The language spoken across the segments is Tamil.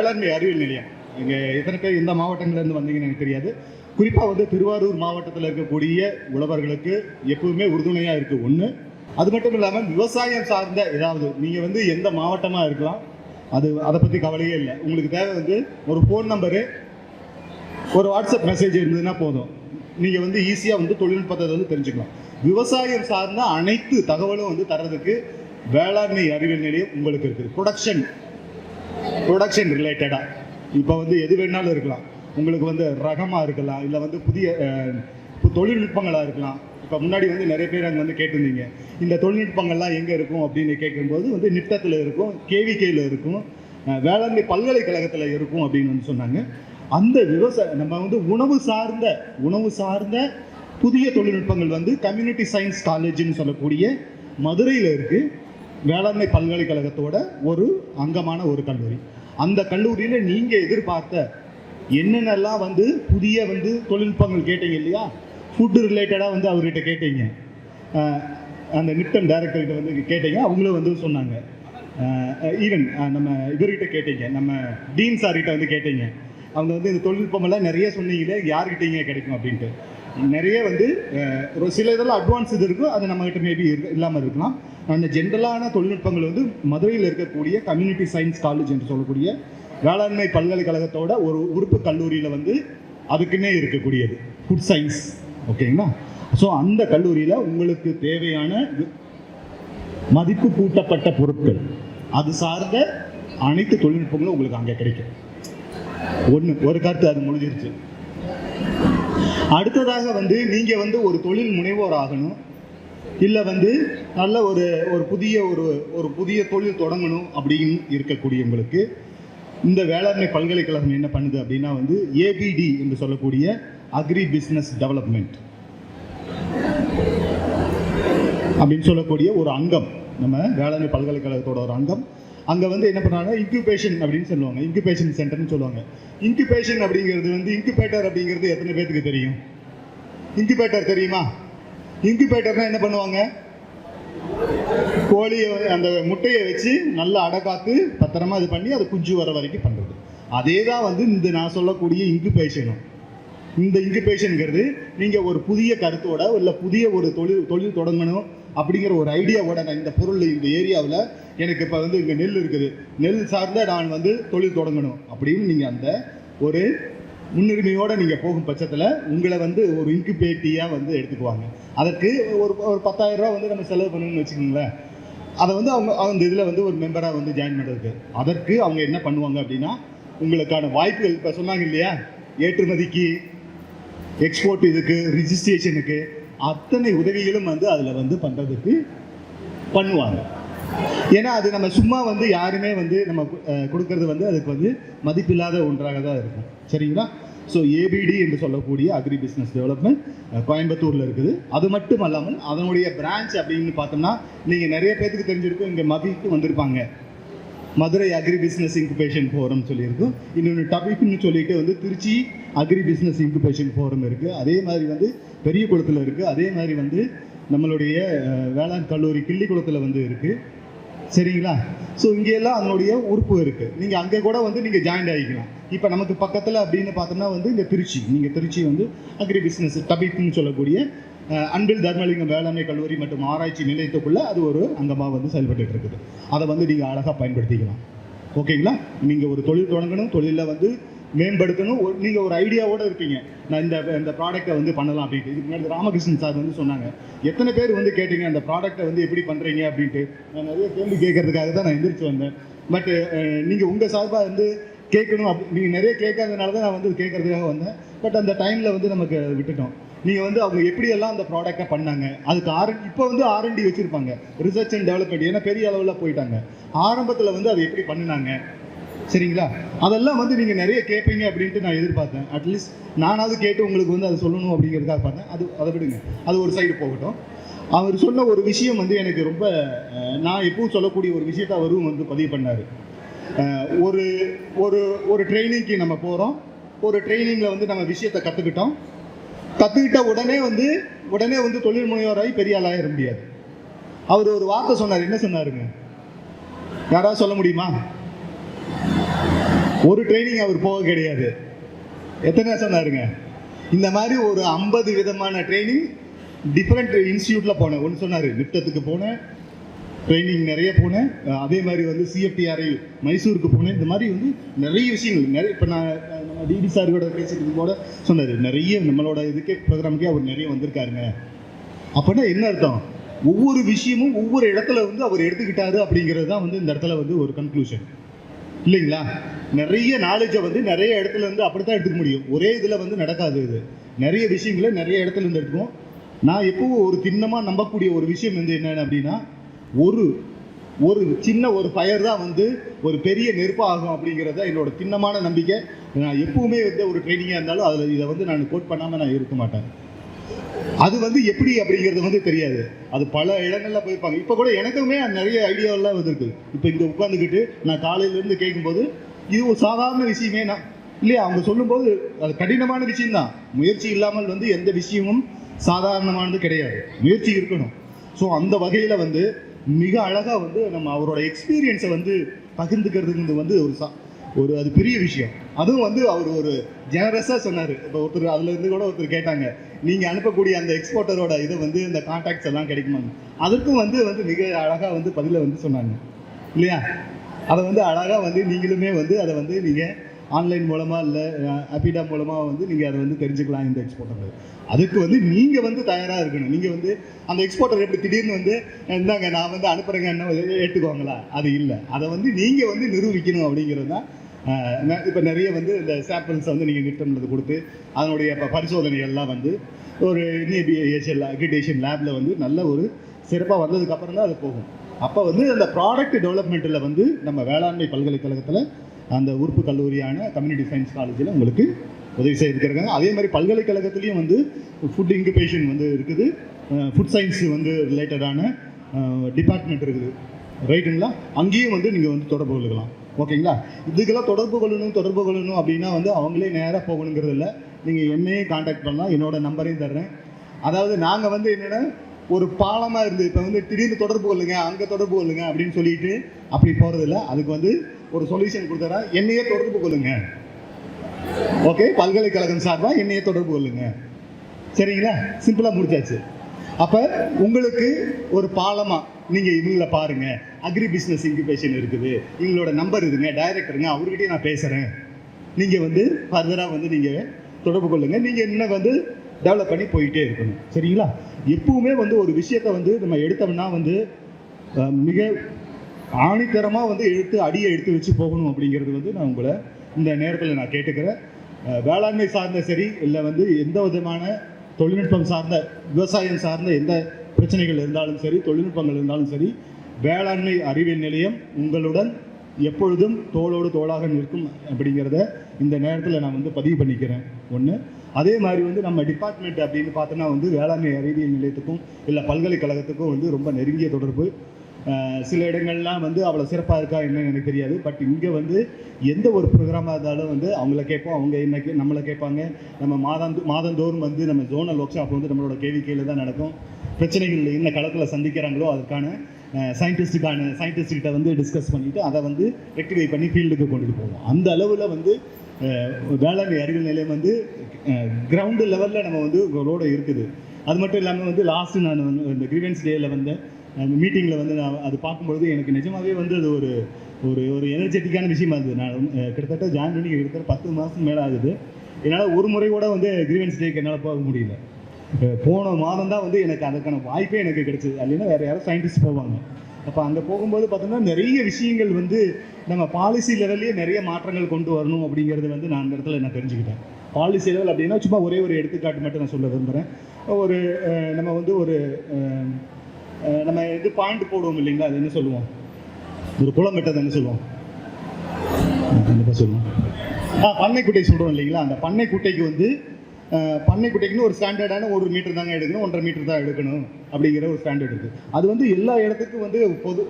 வேளாண்மை அறிவியல் நிலையம். இங்கே எத்தனை பேர் இந்த மாவட்டங்கள்லேருந்து வந்தீங்கன்னு எனக்கு தெரியாது. குறிப்பாக வந்து திருவாரூர் மாவட்டத்தில் இருக்கக்கூடிய உழவர்களுக்கு எப்பவுமே உறுதுணையாக இருக்குது ஒன்று அது மட்டும் இல்லாமல் விவசாயம் சார்ந்த ஏதாவது நீங்கள் வந்து எந்த மாவட்டமாக இருக்கலாம் அது அதை பற்றி கவலையே இல்லை. உங்களுக்கு தேவை வந்து ஒரு ஃபோன் நம்பரு ஒரு வாட்ஸ்அப் மெசேஜ் இருந்ததுன்னா போதும். நீங்கள் வந்து ஈஸியாக வந்து தொழில்நுட்பத்தை வந்து தெரிஞ்சுக்கலாம். விவசாயம் சார்ந்த அனைத்து தகவலும் வந்து தர்றதுக்கு வேளாண்மை அறிவியல் நிலையம் உங்களுக்கு இருக்குது. ப்ரொடக்ஷன் ப்ரொடக்ஷன் ரிலேட்டடாக இப்போ வந்து எது வேணாலும் இருக்கலாம். உங்களுக்கு வந்து ரகமாக இருக்கலாம். இல்லை வந்து புதிய தொழில்நுட்பங்களாக இருக்கலாம். இப்போ முன்னாடி வந்து நிறைய பேர் அங்கே வந்து கேட்டிருந்தீங்க. இந்த தொழில்நுட்பங்கள்லாம் எங்கே இருக்கும் அப்படின்னு கேட்கும்போது வந்து நிட்டத்தில் இருக்கும் கேவிகேயில் இருக்கும் வேளாண்மை பல்கலைக்கழகத்தில் இருக்கும் அப்படின்னு வந்து சொன்னாங்க. அந்த விவசாய நம்ம வந்து உணவு சார்ந்த உணவு சார்ந்த புதிய தொழில்நுட்பங்கள் வந்து கம்யூனிட்டி சயின்ஸ் காலேஜ்னு சொல்லக்கூடிய மதுரையில் இருக்குது வேளாண்மை பல்கலைக்கழகத்தோட ஒரு அங்கமான ஒரு கல்லூரி. அந்த கல்லூரியில் நீங்கள் எதிர்பார்த்த என்னென்னலாம் வந்து புதிய வந்து தொழில்நுட்பங்கள் கேட்டீங்க இல்லையா? ஃபுட்டு ரிலேட்டடாக வந்து அவர்கிட்ட கேட்டீங்க. அந்த நிப்டன் டைரக்டர்கிட்ட வந்து கேட்டீங்க. அவங்களும் வந்து சொன்னாங்க. ஈவன் நம்ம இவர்கிட்ட கேட்டீங்க. நம்ம டீன் சார்கிட்ட வந்து கேட்டீங்க. அவங்க வந்து இந்த தொழில்நுட்பமெல்லாம் நிறைய சொன்னீங்களே யார்கிட்டீங்க கிடைக்கும் அப்படின்ட்டு. நிறைய வந்து ஒரு சில இதெல்லாம் அட்வான்ஸ் இது இருக்கும் அது நம்மகிட்ட மேபி இல்லாமல் இருக்கலாம். அந்த ஜென்ரலான தொழில்நுட்பங்கள் வந்து மதுரையில் இருக்கக்கூடிய கம்யூனிட்டி சயின்ஸ் காலேஜ் என்று சொல்லக்கூடிய வேளாண்மை பல்கலைக்கழகத்தோட ஒரு உறுப்பு கல்லூரியில் வந்து அதுக்குன்னே இருக்கக்கூடியது. ஃபுட் சயின்ஸ் ஓகேங்களா ஸோ அந்த கல்லூரியில் உங்களுக்கு தேவையான மதிப்பு கூட்டப்பட்ட பொருட்கள் அது சார்ந்த அனைத்து தொழில்நுட்பங்களும் உங்களுக்கு அங்கே கிடைக்கும். ஒன்று ஒரு கருத்து அது முடிஞ்சிருச்சு. அடுத்ததாக வந்து நீங்கள் வந்து ஒரு தொழில் முனைவோர் ஆகணும். இல்லை வந்து நல்ல ஒரு ஒரு புதிய ஒரு ஒரு புதிய தொழில் தொடங்கணும் அப்படின்னு இருக்கக்கூடியவங்களுக்கு இந்த வேளாண்மை பல்கலைக்கழகம் என்ன பண்ணுது அப்படின்னா வந்து ஏபிடி என்று சொல்லக்கூடிய அக்ரி பிஸ்னஸ் டெவலப்மெண்ட் அப்படின்னு சொல்லக்கூடிய ஒரு அங்கம். நம்ம வேளாண்மை பல்கலைக்கழகத்தோட ஒரு அங்கம். அங்கே வந்து என்ன பண்ணாங்க இன்குபேஷன் அப்படின்னு சொல்லுவாங்க. இன்குபேஷன் சென்டர்னு சொல்லுவாங்க. இன்குபேஷன் அப்படிங்கிறது வந்து இன்குபேட்டர் அப்படிங்கிறது எத்தனை பேத்துக்கு தெரியும்? இன்குபேட்டர் தெரியுமா? இன்குபேட்டர்னா என்ன பண்ணுவாங்க? கோழியை அந்த முட்டையை வச்சு நல்லா அடக்காத்து பத்திரமா இது பண்ணி அது குஞ்சு வர வரைக்கும் பண்ணுறது அதே தான் வந்து இந்த நான் சொல்லக்கூடிய இன்குபேஷனும் இந்த இன்குபேஷனுங்கிறது நீங்கள் ஒரு புதிய கருத்தோட இல்லை புதிய ஒரு தொழில் தொழில் தொடங்கணும் அப்படிங்கிற ஒரு ஐடியாவோட நான் இந்த பொருள் இந்த ஏரியாவில் எனக்கு இப்போ வந்து இங்கே நெல் இருக்குது. நெல் சார்ந்த நான் வந்து தொழில் தொடங்கணும். அப்படின்னு நீங்கள் அந்த ஒரு முன்னுரிமையோடு நீங்கள் போகும் பட்சத்தில் உங்களை வந்து ஒரு இன்குபேட்டியாக வந்து எடுத்துக்குவாங்க. அதற்கு ஒரு ஒரு பத்தாயிரரூபா வந்து நம்ம செலவு பண்ணணும்னு வச்சுக்கோங்களேன். அதை வந்து அவங்க அந்த இதில் வந்து ஒரு மெம்பராக வந்து ஜாயின் பண்ணுறதுக்கு அதற்கு அவங்க என்ன பண்ணுவாங்க அப்படின்னா உங்களுக்கான வாய்ப்புகள் இப்போ சொன்னாங்க இல்லையா? ஏற்றுமதிக்கு எக்ஸ்போர்ட் இதுக்கு ரிஜிஸ்ட்ரேஷனுக்கு அத்தனை உதவிகளும் வந்து அதில் வந்து பண்ணுறதுக்கு பண்ணுவாங்க. ஏன்னா அது நம்ம சும்மா வந்து யாருமே வந்து நம்ம கொடுக்கறது வந்து அதுக்கு வந்து மதிப்பில்லாத ஒன்றாக தான் இருக்கும். சரிங்களா? ஸோ ஏபிடி என்று சொல்லக்கூடிய அக்ரி பிஸ்னஸ் டெவலப்மெண்ட் கோயம்புத்தூரில் இருக்குது. அது மட்டும் அல்லாமல் அதனுடைய பிரான்ச் அப்படின்னு பார்த்தோம்னா நீங்கள் நிறைய பேர்த்துக்கு தெரிஞ்சிருக்கும் இங்கே மதிக்கு வந்திருப்பாங்க. Madurai agri business incubation forum சொல்லியிருக்கோம் இன்னொன்று டபிக்னு சொல்லிட்டு வந்து Tiruchi agri business incubation forum இருக்குது அதே மாதிரி வந்து பெரிய குளத்தில் இருக்குது அதே மாதிரி வந்து நம்மளுடைய வேளாண் கல்லூரி கிள்ளிக்குளத்தில் வந்து இருக்குது சரிங்களா? ஸோ இங்கெல்லாம் அதனுடைய உறுப்பு இருக்குது நீங்கள் அங்கே கூட வந்து நீங்கள் ஜாயின் ஆகிக்கலாம். இப்போ நமக்கு பக்கத்தில் அப்படின்னு பார்த்தோம்னா வந்து இங்கே திருச்சி. நீங்கள் திருச்சி வந்து அக்ரி பிஸ்னஸ் டபிக்னு சொல்லக்கூடிய அன்பில் தர்மலிங்கம் வேளாண்மை கல்லூரி மற்றும் ஆராய்ச்சி நிலையத்துக்குள்ள அது ஒரு அங்கமாக வந்து செயல்பட்டு இருக்குது. அதை வந்து நீங்கள் அழகாக பயன்படுத்திக்கலாம். ஓகேங்களா? நீங்கள் ஒரு தொழில் தொடங்கணும் தொழிலில் வந்து மேம்படுத்தணும். நீங்கள் ஒரு ஐடியாவோட இருப்பீங்க நான் இந்த இந்த ப்ராடக்ட்டை வந்து பண்ணலாம் அப்படின்ட்டு. இதுக்கு முன்னாடி ராமகிருஷ்ணன் சார் வந்து சொன்னாங்க. எத்தனை பேர் வந்து கேட்டீங்க அந்த ப்ராடக்ட்டை வந்து எப்படி பண்ணுறீங்க அப்படின்ட்டு. நான் நிறைய கேள்வி கேட்கறதுக்காக தான் நான் எந்திரிச்சு வந்தேன். பட் நீங்கள் உங்கள் சார்பாக வந்து கேட்கணும் அப்படி நீங்கள் நிறைய கேட்காதனால தான் நான் வந்து கேட்கறதுக்காக வந்தேன். பட் அந்த டைமில் வந்து நமக்கு விட்டுட்டோம். நீங்கள் வந்து அவங்க எப்படியெல்லாம் அந்த ப்ராடக்ட்டை பண்ணாங்க? அதுக்கு ஆர் இப்போ வந்து ஆர்என்டி வச்சுருப்பாங்க. ரிசர்ச் அண்ட் டெவலப்மெண்ட் ஏன்னா பெரிய அளவில் போயிட்டாங்க. ஆரம்பத்தில் வந்து அதை எப்படி பண்ணினாங்க? சரிங்களா? அதெல்லாம் வந்து நீங்கள் நிறைய கேட்பீங்க அப்படின்ட்டு நான் எதிர்பார்த்தேன். அட்லீஸ்ட் நானாவது கேட்டு உங்களுக்கு வந்து அதை சொல்லணும் அப்படிங்கிறதுக்காக பார்த்தேன். அது அதை விடுங்க. அது ஒரு சைடு போகட்டும். அவர் சொன்ன ஒரு விஷயம் வந்து எனக்கு ரொம்ப நான் எப்பவும் சொல்லக்கூடிய ஒரு விஷயத்தை அவரும் வந்து பதிவு பண்ணார். ஒரு ஒரு ஒரு ட்ரைனிங்க்கு நம்ம போகிறோம் ஒரு ட்ரைனிங்கில் வந்து நம்ம விஷயத்தை கற்றுக்கிட்டோம் கற்றுக்கிட்ட உடனே வந்து உடனே வந்து தொழில் முனைவோராகி பெரிய ஆளாக முடியாது. அவர் ஒரு வார்த்தை சொன்னார். என்ன சொன்னாருங்க? யாராவது சொல்ல முடியுமா? ஒரு ட்ரைனிங் அவர் போக கிடையாது. எத்தனை சொன்னாருங்க? இந்த மாதிரி ஒரு ஐம்பது விதமான ட்ரைனிங் டிஃப்ரெண்ட் இன்ஸ்டியூட்டில் போனேன். ஒன்று சொன்னார் நிப்டத்துக்கு போனேன் ட்ரைனிங் நிறைய போனேன். அதே மாதிரி வந்து சிஎஃப்டிஆர்ஐ மைசூருக்கு போனேன். இந்த மாதிரி வந்து நிறைய விஷயங்கள். நிறைய இப்போ நான் டிடி சார் கூட பேசிட்டு கூட சொன்னார் நிறைய நம்மளோட இதுக்கே ப்ரோக்ராமுக்கே அவர் நிறைய வந்திருக்காருங்க. அப்படின்னா என்ன அர்த்தம்? ஒவ்வொரு விஷயமும் ஒவ்வொரு இடத்துல வந்து அவர் எடுத்துக்கிட்டாரு அப்படிங்கிறது தான் வந்து இந்த இடத்துல வந்து ஒரு கன்க்ளூஷன் இல்லைங்களா? நிறைய நாலேஜை வந்து நிறைய இடத்துல இருந்து அப்படித்தான் எடுத்துக்க முடியும். ஒரே இதில் வந்து நடக்காது இது. நிறைய விஷயங்களை நிறைய இடத்துல இருந்து எடுத்துக்கும் நான் எப்பவும் ஒரு திண்ணமாக நம்பக்கூடிய ஒரு விஷயம் வந்து என்னென்ன அப்படின்னா ஒரு ஒரு சின்ன ஒரு ஃபயர் தான் வந்து ஒரு பெரிய நெருப்பாகும் அப்படிங்கிறத என்னோட திண்ணமான நம்பிக்கை. நான் எப்பவுமே வந்து ஒரு ட்ரைனிங்காக இருந்தாலும் அதில் இதை வந்து நான் கோட் பண்ணாமல் நான் இருக்க மாட்டேன். அது வந்து எப்படி அப்படிங்கிறது வந்து தெரியாது. அது பல இடங்கள்ல போயிருப்பாங்க. இப்போ கூட எனக்குமே நிறைய ஐடியாவெல்லாம் வந்திருக்கு. இப்போ இங்கே உட்காந்துக்கிட்டு நான் காலையிலேருந்து கேட்கும்போது இது ஒரு சாதாரண விஷயமே நான். இல்லையா? அவங்க சொல்லும்போது அது கடினமான விஷயம்தான். முயற்சி இல்லாமல் வந்து எந்த விஷயமும் சாதாரணமானது கிடையாது. முயற்சி இருக்கணும். ஸோ அந்த வகையில் வந்து மிக அழகாக வந்து நம்ம அவரோட எக்ஸ்பீரியன்ஸை வந்து பகிர்ந்துக்கிறதுங்கிறது வந்து ஒரு சா ஒரு அது பெரிய விஷயம். அதுவும் வந்து அவர் ஒரு ஜெனரஸாக சொன்னார். இப்போ ஒருத்தர் அதுல இருந்து கூட ஒருத்தர் கேட்டாங்க நீங்கள் அனுப்பக்கூடிய அந்த எக்ஸ்போர்ட்டரோட இதை வந்து இந்த கான்டாக்ட்ஸ் எல்லாம் கிடைக்குமாங்க அதுக்கும் வந்து வந்து மிக அழகாக வந்து பதிலை வந்து சொன்னாங்க. இல்லையா? அதை வந்து அழகாக வந்து நீங்களுமே வந்து அதை வந்து நீங்கள் ஆன்லைன் மூலமாக இல்லை அபிடா மூலமாக வந்து நீங்கள் அதை வந்து தெரிஞ்சுக்கலாம் இந்த எக்ஸ்போர்ட்டர் அதுக்கு வந்து நீங்கள் வந்து தயாராக இருக்கணும். நீங்கள் வந்து அந்த எக்ஸ்போர்ட்டர் எப்படி திடீர்னு வந்து இந்தாங்க நான் வந்து அனுப்புகிறேங்க என்ன ஏற்றுக்குவாங்களா அது இல்லை. அதை வந்து நீங்கள் வந்து நிரூபிக்கணும் அப்படிங்கிறது தான் இப்போ நிறைய வந்து இந்த சாம்பிள்ஸை வந்து நீங்கள் நிட்டம்ல கொடுத்து அதனுடைய இப்போ பரிசோதனைகள்லாம் வந்து ஒரு இனிபிஏஷன் அக்ரிடேஷன் லேபில் வந்து நல்ல ஒரு சிறப்பாக வந்ததுக்கப்புறம் தான் அது போகும். அப்போ வந்து அந்த ப்ராடக்ட் டெவலப்மெண்ட்டில் வந்து நம்ம வேளாண்மை பல்கலைக்கழகத்தில் அந்த உறுப்பு கல்லூரியான கம்யூனிட்டி சயின்ஸ் காலேஜில் உங்களுக்கு உதவி செய்திருக்கிறாங்க. அதே மாதிரி பல்கலைக்கழகத்துலேயும் வந்து ஃபுட் இன்குபேஷன் வந்து இருக்குது. ஃபுட் சயின்ஸ் வந்து ரிலேட்டடான டிபார்ட்மெண்ட் இருக்குது. ரைட்டுங்களா அங்கேயும் வந்து நீங்கள் வந்து தொடர்பு கொள்ளுக்கலாம் ஓகேங்களா? இதுக்கெல்லாம் தொடர்பு கொள்ளணும் தொடர்பு கொள்ளணும் அப்படின்னா வந்து அவங்களே நேராக போகணுங்கிறது இல்லை. நீங்கள் என்னையே காண்டாக்ட் பண்ணலாம் என்னோட நம்பரையும் தர்றேன். அதாவது நாங்கள் வந்து என்னென்னா ஒரு பாலமாக இருந்து இப்போ வந்து திடீர்னு தொடர்பு கொள்ளுங்க அங்கே தொடர்பு கொள்ளுங்க அப்படின்னு சொல்லிட்டு அப்படி போகிறதில்ல அதுக்கு வந்து ஒரு சொல்யூஷன் கொடுத்தா என்னையே தொடர்பு கொள்ளுங்க. ஓகே? பல்கலைக்கழகம் சார்பாக என்னையே தொடர்பு கொள்ளுங்க. சரிங்களா? சிம்பிளாக முடிச்சாச்சு. அப்போ உங்களுக்கு ஒரு பாலமாக நீங்கள் இவங்கள பாருங்க. அக்ரி பிஸ்னஸ் இன்குபேஷன் இருக்குது. இவங்களோட நம்பர் இதுங்க டைரக்டருங்க அவர்கிட்டயே நான் பேசுகிறேன் நீங்கள் வந்து ஃபர்தராக வந்து நீங்கள் தொடர்பு கொள்ளுங்க. நீங்கள் இன்னும் வந்து டெவலப் பண்ணி போயிட்டே இருக்கணும். சரிங்களா? எப்பவுமே வந்து ஒரு விஷயத்தை வந்து நம்ம எடுத்தோம்னா வந்து மிக ஆணித்தரமாக வந்து எடுத்து அடியை எடுத்து வச்சு போகணும் அப்படிங்கிறது வந்து நான் உங்களை இந்த நேரத்தில் நான் கேட்டுக்கிறேன். வேளாண்மை சார்ந்த சரி இல்லை வந்து எந்த விதமான தொழில்நுட்பம் சார்ந்த விவசாயம் சார்ந்த எந்த பிரச்சனைகள் இருந்தாலும் சரி தொழில்நுட்பங்கள் இருந்தாலும் சரி வேளாண்மை அறிவியல் நிலையம் உங்களுடன் எப்பொழுதும் தோளோடு தோளாக நிற்கும் அப்படிங்கிறத இந்த நேரத்தில் நான் வந்து பதிவு பண்ணிக்கிறேன். ஒன்று அதே மாதிரி வந்து நம்ம டிபார்ட்மெண்ட் அப்படின்னு பார்த்தோன்னா வந்து வேளாண்மை அறிவியல் நிலையத்துக்கும் இல்லை பல்கலைக்கழகத்துக்கும் வந்து ரொம்ப நெருங்கிய தொடர்பு. சில இடங்கள்லாம் வந்து அவ்வளோ சிறப்பாக இருக்கா என்னன்னு எனக்கு தெரியாது. பட் இங்கே வந்து எந்த ஒரு ப்ரோக்ராமாக இருந்தாலும் வந்து அவங்கள கேட்போம். அவங்க என்ன கே- நம்மளை கேட்பாங்க. நம்ம மாதம் மாதந்தோறும் வந்து நம்ம ஜோனல் ஒர்க் ஷாப் வந்து நம்மளோட கேள்வி தான் நடக்கும். பிரச்சனைகள் என்ன களத்தில் சந்திக்கிறாங்களோ அதுக்கான சயின்டிஸ்ட்டுக்கான சயின்டிஸ்ட்கிட்ட வந்து டிஸ்கஸ் பண்ணிவிட்டு அதை வந்து ரெக்டிஃபை பண்ணி ஃபீல்டுக்கு கொண்டுட்டு போவோம். அந்த அளவில் வந்து வேளாண்மை அறிவியல் நிலையம் வந்து கிரவுண்டு லெவலில் நம்ம வந்து ரோட இருக்குது. அது மட்டும் இல்லாமல் வந்து லாஸ்ட்டு நான் வந்து இந்த கிரீவன்ஸ் டேயில் வந்து அந்த மீட்டிங்கில் வந்து நான் அது பார்க்கும்பொழுது எனக்கு நிஜமாகவே வந்து அது ஒரு ஒரு ஒரு எனர்ஜெட்டிக்கான விஷயமா இருந்தது. நான் கிட்டத்தட்ட ஜாயின் பண்ணி கிட்டத்தட்ட பத்து மாதம் மேலே ஆகுது. என்னால் ஒரு முறை கூட வந்து கிரீவன்ஸ் டேக்கு என்னால் போக முடியல. போன மாதம் தான் வந்து எனக்கு அதுக்கான வாய்ப்பே எனக்கு கிடைச்சது. அப்படின்னா வேறு யாரும் சயின்டிஸ்ட் போவாங்க. அப்போ அங்கே போகும்போது பார்த்தோம்னா நிறைய விஷயங்கள் வந்து நம்ம பாலிசி லெவல்லேயே நிறைய மாற்றங்கள் கொண்டு வரணும் அப்படிங்கிறது வந்து நான் அந்த இடத்துல நான் தெரிஞ்சுக்கிட்டேன். பாலிசி லெவல் அப்படின்னா சும்மா ஒரே ஒரு எடுத்துக்காட்டு மட்டும் நான் சொல்ல விரும்புகிறேன் ஒரு நம்ம வந்து ஒரு நம்ம இது பாயிண்ட் போடுவோம் இல்லைங்களா? அது என்ன சொல்லுவோம்? ஒரு குளம் வெட்டது என்ன சொல்லுவோம்? கண்டிப்பாக சொல்லுவோம். ஆ பண்ணைக்குட்டை சொல்கிறோம் இல்லைங்களா? அந்த பண்ணைக்குட்டைக்கு வந்து பண்ணைக்குட்டைக்குன்னு ஒரு ஸ்டாண்டர்டான ஒரு மீட்டர் தாங்க எடுக்கணும் ஒன்றரை மீட்டர் தான் எடுக்கணும் அப்படிங்கிற ஒரு ஸ்டாண்டர்ட் இருக்குது அது வந்து எல்லா இடத்துக்கும் வந்து பொது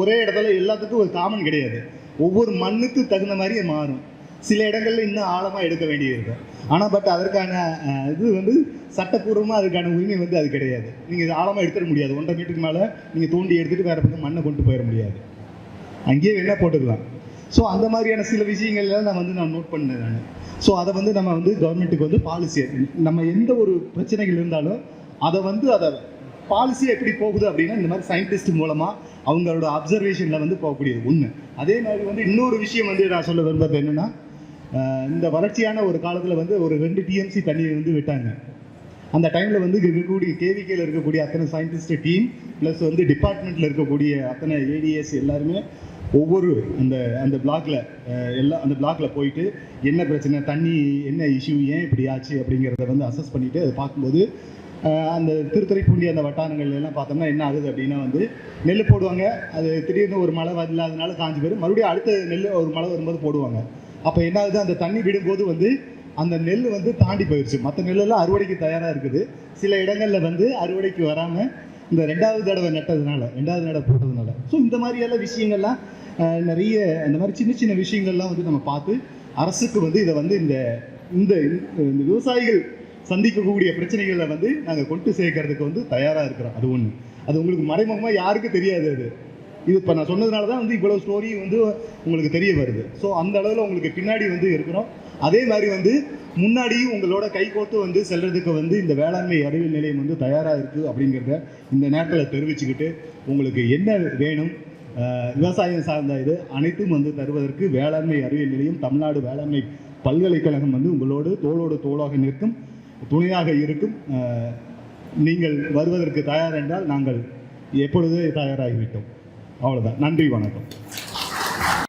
ஒரே இடத்துல எல்லாத்துக்கும் ஒரு காமன் கிடையாது. ஒவ்வொரு மண்ணுக்கு தகுந்த மாதிரி மாறும். சில இடங்களில் இன்னும் ஆழமாக எடுக்க வேண்டியது இருக்கும் ஆனால் பட் அதற்கான இது வந்து சட்டப்பூர்வமாக அதுக்கான உரிமை வந்து அது கிடையாது. நீங்கள் ஆழமாக எடுத்துட முடியாது. ஒன்றரை மீட்டருக்கு மேலே நீங்கள் தூண்டி எடுத்துகிட்டு வேறு பக்கம் மண்ணை கொண்டு போயிட முடியாது. அங்கேயே வேணால் போட்டுக்கலாம். ஸோ அந்த மாதிரியான சில விஷயங்கள்லாம் நான் வந்து நான் நோட் பண்ணேன் நான். ஸோ அதை வந்து நம்ம வந்து கவர்மெண்ட்டுக்கு வந்து பாலிசி நம்ம எந்த ஒரு பிரச்சனைகள் இருந்தாலும் அதை வந்து அதை பாலிசி எப்படி போகுது அப்படின்னா இந்த மாதிரி சயின்டிஸ்ட் மூலமாக அவங்களோட அப்சர்வேஷனில் வந்து போகக்கூடியது ஒன்று அதே மாதிரி வந்து இன்னொரு விஷயம் வந்து நான் சொல்ல விரும்புறது என்னென்னா இந்த வறட்சியான ஒரு காலத்தில் வந்து ஒரு ரெண்டு டிஎம்சி தண்ணியை வந்து விட்டாங்க. அந்த டைமில் வந்து இருக்கக்கூடிய கேவிகேல இருக்கக்கூடிய அத்தனை சயின்டிஸ்ட் டீம் ப்ளஸ் வந்து டிபார்ட்மெண்ட்டில் இருக்கக்கூடிய அத்தனை ஏடிஎஸ் எல்லாருமே ஒவ்வொரு அந்த அந்த பிளாக்ல எல்லாம் அந்த பிளாக்ல போயிட்டு என்ன பிரச்சனை தண்ணி என்ன இஷ்யூ ஏன் இப்படி ஆச்சு அப்படிங்கிறத வந்து அசஸ் பண்ணிட்டு அதை பார்க்கும்போது அந்த திருத்துறைப்பூண்டி அந்த வட்டாரங்கள் எல்லாம் பார்த்தோம்னா என்ன ஆகுது அப்படின்னா வந்து நெல் போடுவாங்க. அது திடீர்னு ஒரு மழை இல்லாதனால காஞ்சி போயிடும் மறுபடியும் அடுத்த நெல் ஒரு மழை வரும்போது போடுவாங்க. அப்போ என்ன ஆகுது? அந்த தண்ணி விடும்போது வந்து அந்த நெல் வந்து தாண்டி போயிடுச்சு மற்ற நெல்லெல்லாம் அறுவடைக்கு தயாராக இருக்குது. சில இடங்களில் வந்து அறுவடைக்கு வராமல் இந்த ரெண்டாவது தடவை நட்டதுனால ரெண்டாவது தடவை போட்டதுனால. ஸோ இந்த மாதிரியெல்லாம் விஷயங்கள்லாம் நிறைய அந்த மாதிரி சின்ன சின்ன விஷயங்கள்லாம் வந்து நம்ம பார்த்து அரசுக்கு வந்து இதை வந்து இந்த இந்த இந்த விவசாயிகள் சந்திக்கக்கூடிய பிரச்சனைகளை வந்து நாங்கள் கொண்டு சேர்க்கறதுக்கு வந்து தயாராக இருக்கிறோம். அது ஒன்று அது உங்களுக்கு மறைமுகமாக யாருக்கும் தெரியாது அது. இது இப்போ நான் சொன்னதுனால தான் வந்து இவ்வளோ ஸ்டோரி வந்து உங்களுக்கு தெரிய வருது. ஸோ அந்த அளவில் உங்களுக்கு பின்னாடி வந்து இருக்கிறோம். அதே மாதிரி வந்து முன்னாடியும் உங்களோட கைகோர்த்து வந்து செல்றதுக்கு வந்து இந்த வேளாண்மை அறிவியல் நிலையம் வந்து தயாராக இருக்குது அப்படிங்கிறத இந்த நேரத்தில் தெரிவிச்சுக்கிட்டு உங்களுக்கு என்ன வேணும் விவசாயம் சார்ந்த இது அனைத்தும் வந்து தருவதற்கு வேளாண்மை அறிவியல் நிலையம் தமிழ்நாடு வேளாண்மை பல்கலைக்கழகம் வந்து உங்களோடு தோளோடு தோளாக நிற்கும் துணையாக இருக்கும். நீங்கள் வருவதற்கு தயார் என்றால் நாங்கள் எப்பொழுது தயாராகிவிட்டோம். அவ்வளோதான் நன்றி வணக்கம்.